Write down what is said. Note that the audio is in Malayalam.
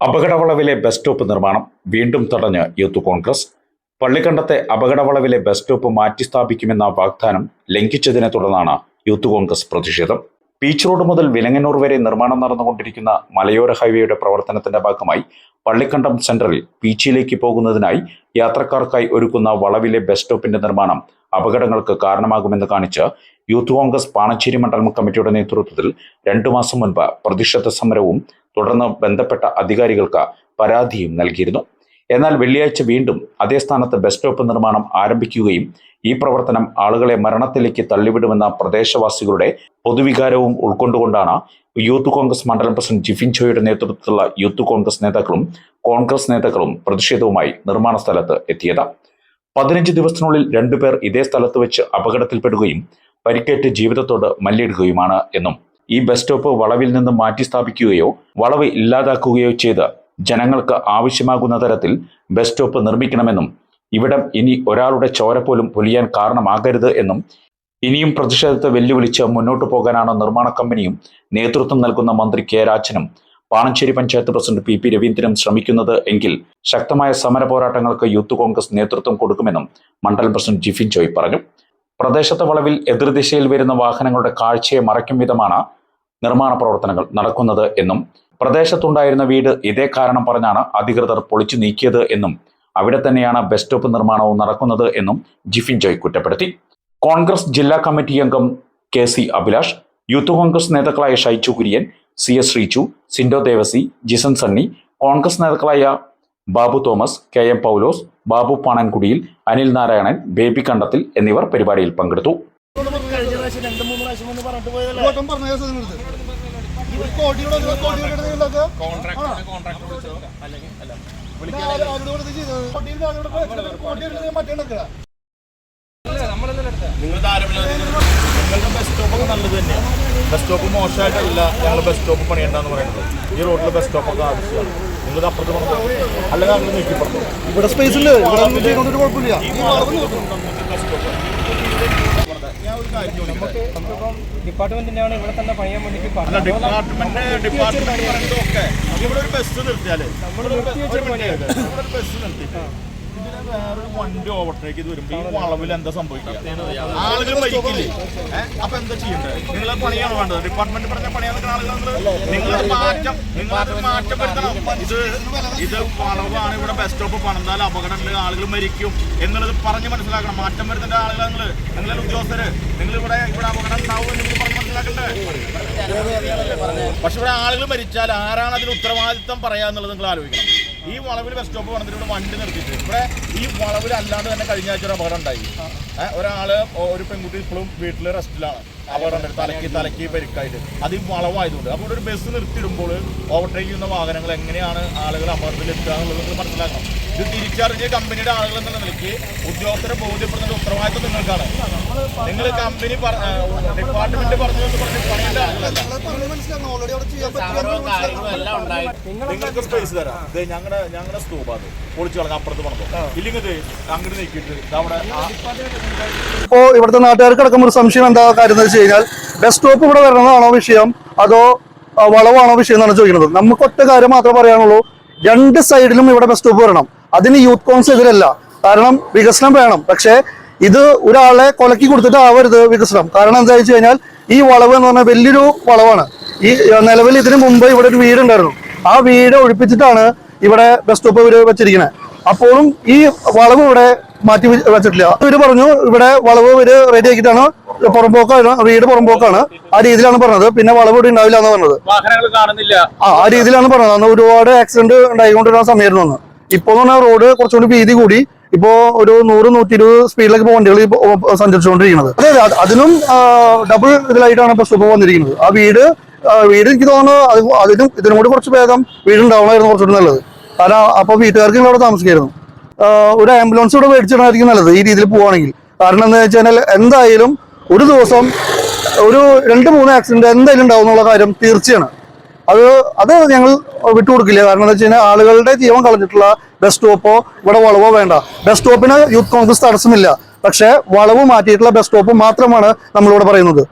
അപകടവളവിലെ ബസ് സ്റ്റോപ്പ് നിർമ്മാണം വീണ്ടും തടഞ്ഞ് യൂത്ത് കോൺഗ്രസ്. പള്ളിക്കണ്ടത്തെ അപകടവളവിലെ ബസ് സ്റ്റോപ്പ് മാറ്റി സ്ഥാപിക്കുമെന്ന വാഗ്ദാനം ലംഘിച്ചതിനെ തുടർന്നാണ് യൂത്ത് കോൺഗ്രസ് പ്രതിഷേധം. ബീച്ച് റോഡ് മുതൽ വിലങ്ങന്നൂർ വരെ നിർമ്മാണം നടന്നുകൊണ്ടിരിക്കുന്ന മലയോര ഹൈവേയുടെ പ്രവർത്തനത്തിന്റെ ഭാഗമായി പള്ളിക്കണ്ടം സെന്ററിൽ ബീച്ചിലേക്ക് പോകുന്നതിനായി യാത്രക്കാർക്കായി ഒരുക്കുന്ന വളവിലെ ബസ് സ്റ്റോപ്പിന്റെ നിർമ്മാണം അപകടങ്ങൾക്ക് കാരണമാകുമെന്ന് കാണിച്ച് യൂത്ത് കോൺഗ്രസ് പാണച്ചേരി മണ്ഡലം കമ്മിറ്റിയുടെ നേതൃത്വത്തിൽ രണ്ടു മാസം മുൻപ് പ്രതിഷേധ സമരവും തുടർന്ന് ബന്ധപ്പെട്ട അധികാരികൾക്ക് പരാതിയും നൽകിയിരുന്നു. എന്നാൽ വെള്ളിയാഴ്ച വീണ്ടും അതേ സ്ഥാനത്ത് ബസ് സ്റ്റോപ്പ് നിർമ്മാണം ആരംഭിക്കുകയും ഈ പ്രവർത്തനം ആളുകളെ മരണത്തിലേക്ക് തള്ളിവിടുമെന്ന പ്രദേശവാസികളുടെ പൊതുവികാരവും ഉൾക്കൊണ്ടുകൊണ്ടാണ് യൂത്ത് കോൺഗ്രസ് മണ്ഡലം പ്രസിഡന്റ് ജിഫിൻ ചോയുടെ നേതൃത്വത്തിലുള്ള യൂത്ത് കോൺഗ്രസ് നേതാക്കളും കോൺഗ്രസ് നേതാക്കളും പ്രതിഷേധവുമായി നിർമ്മാണ സ്ഥലത്ത് എത്തിയത്. പതിനഞ്ച് ദിവസത്തിനുള്ളിൽ രണ്ടുപേർ ഇതേ സ്ഥലത്ത് വെച്ച് അപകടത്തിൽപ്പെടുകയും പരിക്കേറ്റ് ജീവിതത്തോട് മല്ലിടുകയുമാണ് എന്നും ഈ ബസ് സ്റ്റോപ്പ് വളവിൽ നിന്ന് മാറ്റി സ്ഥാപിക്കുകയോ വളവ് ഇല്ലാതാക്കുകയോ ചെയ്ത് ജനങ്ങൾക്ക് ആവശ്യമാകുന്ന തരത്തിൽ ബസ് സ്റ്റോപ്പ് നിർമ്മിക്കണമെന്നും ഇവിടം ഇനി ഒരാളുടെ ചോര പോലും പൊലിയാൻ കാരണമാകരുത് എന്നും ഇനിയും പ്രതിഷേധത്തെ വെല്ലുവിളിച്ച് മുന്നോട്ട് പോകാനാണ് നിർമ്മാണ കമ്പനിയും നേതൃത്വം നൽകുന്ന മന്ത്രി K രാജനും Panancheri panchayat president P P രവീന്ദ്രനും ശ്രമിക്കുന്നത് എങ്കിൽ ശക്തമായ സമര പോരാട്ടങ്ങൾക്ക് യൂത്ത് കോൺഗ്രസ് നേതൃത്വം കൊടുക്കുമെന്നും മണ്ഡലം പ്രസിഡന്റ് ജിഫിൻ ജോയ് പറഞ്ഞു. പ്രദേശത്തെ വളവിൽ എതിർദിശയിൽ വരുന്ന വാഹനങ്ങളുടെ കാഴ്ചയെ മറയ്ക്കും വിധമാണ് നിർമ്മാണ പ്രവർത്തനങ്ങൾ നടക്കുന്നത് എന്നും പ്രദേശത്തുണ്ടായിരുന്ന വീട് ഇതേ കാരണം പറഞ്ഞാണ് അധികൃതർ പൊളിച്ചു നീക്കിയത് എന്നും അവിടെ തന്നെയാണ് ബസ് സ്റ്റോപ്പ് നിർമ്മാണവും നടക്കുന്നത് എന്നും ജിഫിൻ ജോയ് കുറ്റപ്പെടുത്തി. കോൺഗ്രസ് ജില്ലാ കമ്മിറ്റി അംഗം K C Abhilash youth Congress നേതാക്കളായ Shaichu Kurian C S Sreechu Sindo Devasi Jison Sunny Congress നേതാക്കളായ ബാബു തോമസ് കെ എം പൗലോസ് ബാബു പാണൻകുടിയിൽ അനിൽ നാരായണൻ ബേബി കണ്ടത്തിൽ എന്നിവർ പരിപാടിയിൽ പങ്കെടുത്തു. നിങ്ങളുടെ ബസ് സ്റ്റോപ്പ് ഒക്കെ നല്ലത് തന്നെയാണ് ബസ് സ്റ്റോപ്പ് മോശമായിട്ടല്ല ഞങ്ങൾ ബസ് സ്റ്റോപ്പ് പണിയണ്ടെന്ന് പറയുന്നത് ഈ റോഡിൽ ബസ് സ്റ്റോപ്പ് ഒക്കെ ആവശ്യമാണ് നിങ്ങൾ അപ്പുറത്ത് അല്ലെങ്കിൽ അങ്ങനെ നീക്കിപ്പുറത്തോ ഇവിടെ സ്പേസ് ഇല്ല ഇവിടെ കുഴപ്പമില്ല ഈ വളവ് നോക്കും ബസ് സ്റ്റോപ്പ് ഇവിടെ തന്നെ പണിയാൻ വേണ്ടിട്ട് പറഞ്ഞത്. ഡിപ്പാർട്ട്മെന്റ് ഡിപ്പാർട്ട്മെന്റ് പറയുന്നത് ഒക്കെ. ഇവിടെ ഒരു ബസ് നിർത്തിയാലേ നിർത്തി വെച്ച പണിയാണ്. ഒരു ബസ് ഇതിന് വേറൊരു വണ്ടി ഓവർടേക്ക് ചെയ്ത് വരുമ്പോ ഈ വളവിൽ എന്താ സംഭവിക്കുക? ആളുകൾ ബൈക്കില്ലേ? അപ്പൊ എന്താ ചെയ്യേണ്ടത്? നിങ്ങൾ പണിയാണ് വേണ്ടത്? ഡിപ്പാർട്ട്മെന്റ് പറഞ്ഞ നിൽക്കുന്ന ആളുകൾ നിങ്ങൾ മാറ്റം നിങ്ങൾ മാറ്റം വരുത്തണം. ഇത് ഇത് വളവാണ് ഇവിടെ ബസ് സ്റ്റോപ്പ് പണിതാൽ അപകടമുണ്ട് ആളുകൾ മരിക്കും എന്നുള്ളത് പറഞ്ഞ് മനസ്സിലാക്കണം. മാറ്റം വരുത്തേണ്ട ആളുകൾ നിങ്ങൾ നിങ്ങളെ ഉദ്യോഗസ്ഥര്. നിങ്ങൾ ഇവിടെ ഇവിടെ അപകടം ഉണ്ടാവും എന്ന് പറഞ്ഞ് മനസ്സിലാക്കണ്ടേ? പക്ഷെ ഇവിടെ ആളുകൾ മരിച്ചാൽ ആരാണ് അതിന് ഉത്തരവാദിത്തം പറയാന്നുള്ളത് നിങ്ങൾ ആലോചിക്കണം. ഈ വളവിൽ ബസ് സ്റ്റോപ്പ് വന്നിട്ട് ഇവിടെ വണ്ടി നിർത്തിയിട്ട്. ഇവിടെ ഈ വളവിൽ അല്ലാണ്ട് തന്നെ കഴിഞ്ഞ ആഴ്ച ഒരു അപകടം ഉണ്ടായി. ഒരാൾ ഒരു പെൺകുട്ടി ഇപ്പോഴും വീട്ടിൽ റെസ്റ്റിലാണ്. അപകടം തലക്ക് തലക്ക് പരിക്കായിട്ട്. അത് ഈ വളവായതുകൊണ്ട്. അപ്പോൾ ഒരു ബസ് നിർത്തിയിടുമ്പോൾ ഓവർടേക്ക് ചെയ്യുന്ന വാഹനങ്ങൾ എങ്ങനെയാണ് ആളുകൾ അപകടത്തിൽ എത്തുക എന്നുള്ളത് നിങ്ങൾ മനസ്സിലാക്കണം. ഇത് തിരിച്ചറിഞ്ഞ് കമ്പനിയുടെ ആളുകൾ എന്ന നിലയ്ക്ക് ഉദ്യോഗസ്ഥരെ ബോധ്യപ്പെടുന്ന ഉത്തരവാദിത്വം നിങ്ങൾക്കാണ്. നിങ്ങൾ കമ്പനി ഡിപ്പാർട്ട്മെന്റ് പറഞ്ഞു പറഞ്ഞ് ആളുകളല്ല. പറഞ്ഞ് നിങ്ങൾക്ക് സ്പേസ് തരാം. ഇത് ഞങ്ങളുടെ ഞങ്ങളുടെ സ്തൂപ അത്. പൊളിച്ചു കളഞ്ഞ അപ്പുറത്ത് പണിതോ. ഇല്ലെങ്കിൽ അങ്ങനെ അങ്ങോട്ട് നീക്കിയിട്ട് അവിടെ ഇപ്പോ ഇവിടുത്തെ നാട്ടുകാർക്ക് അടക്കം ഒരു സംശയം എന്താ കാര്യം എന്ന് വെച്ച് കഴിഞ്ഞാൽ ബസ് സ്റ്റോപ്പ് ഇവിടെ വരണതാണോ വിഷയം? അതോ വളവാണോ വിഷയം എന്നാണ് ചോദിക്കുന്നത്. നമുക്ക് ഒറ്റ കാര്യം മാത്രമേ പറയാനുള്ളൂ. രണ്ട് സൈഡിലും ഇവിടെ ബസ് സ്റ്റോപ്പ് വരണം. അതിന് യൂത്ത് കോൺസ് എതിരല്ല. കാരണം വികസനം വേണം. പക്ഷേ ഇത് ഒരാളെ കൊലക്കി കൊടുത്തിട്ട് ആവരുത് വികസനം. കാരണം എന്താ വെച്ച് കഴിഞ്ഞാൽ ഈ വളവ് എന്ന് പറഞ്ഞാൽ വലിയൊരു വളവാണ്. ഈ നിലവിൽ ഇതിന് മുമ്പ് ഇവിടെ ഒരു വീടുണ്ടായിരുന്നു. ആ വീട് ഒഴിപ്പിച്ചിട്ടാണ് ഇവിടെ ബസ് സ്റ്റോപ്പ് ഇവർ വെച്ചിരിക്കുന്നത് അപ്പോഴും ഈ വളവ് ഇവിടെ മാറ്റി വെച്ചിട്ടില്ല. ഇവർ പറഞ്ഞു ഇവിടെ വളവ് ഇവർ റെഡി ആക്കിയിട്ടാണ് പുറമ്പോക്കാണ് വീട് പുറമ്പോക്കാണ്. ആ രീതിയിലാണ് പറഞ്ഞത്. പിന്നെ വളവ് ഇവിടെ ഉണ്ടാവില്ല എന്ന് പറഞ്ഞത്. ആ ആ രീതിയിലാണ് പറഞ്ഞത്. അന്ന് ഒരുപാട് ആക്സിഡന്റ് ഉണ്ടായിക്കൊണ്ടിരുന്ന സമയമായിരുന്നു അന്ന്. ഇപ്പൊ എന്ന് പറഞ്ഞാൽ റോഡ് കുറച്ചുകൂടി വീതി കൂടി. ഇപ്പോ ഒരു നൂറ് നൂറ്റി ഇരുപത് സ്പീഡിലൊക്കെ ഇപ്പോൾ വണ്ടികൾ സഞ്ചരിച്ചുകൊണ്ടിരിക്കുന്നത്. അതെ അതെ അതിനും ഡബിൾ ഇതിലായിട്ടാണ് ഇപ്പൊ സുഖം വന്നിരിക്കുന്നത്. ആ വീട് വീട് എനിക്ക് തോന്നുന്നു അത് അതിനും ഇതിനും കൂടി കുറച്ച് വേഗം വീട് ഉണ്ടാവണമായിരുന്നു കുറച്ചുകൂടി നല്ലത്. കാരണം അപ്പൊ വീട്ടുകാർക്ക് ഇവിടെ താമസിക്കായിരുന്നു. ഒരു ആംബുലൻസ് ഇവിടെ മേടിച്ചിടായിരിക്കും നല്ലത് ഈ രീതിയിൽ പോവുകയാണെങ്കിൽ കാരണം എന്താ വെച്ച് കഴിഞ്ഞാൽ എന്തായാലും ഒരു ദിവസം ഒരു രണ്ട് മൂന്ന് ആക്സിഡന്റ് എന്തായാലും ഉണ്ടാവും എന്നുള്ള കാര്യം തീർച്ചയാണ്. അത് അത് ഞങ്ങൾ വിട്ടുകൊടുക്കില്ല കാരണം എന്താ വെച്ച് കഴിഞ്ഞാൽ ആളുകളുടെ ജീവൻ കളഞ്ഞിട്ടുള്ള ബസ് സ്റ്റോപ്പോ ഇവിടെ വളവോ വേണ്ട. ബസ് സ്റ്റോപ്പിന് യൂത്ത് കോൺഗ്രസ് തടസ്സമില്ല. പക്ഷേ വളവ് മാറ്റിയിട്ടുള്ള ബസ് സ്റ്റോപ്പ് മാത്രമാണ് നമ്മളിവിടെ പറയുന്നത്.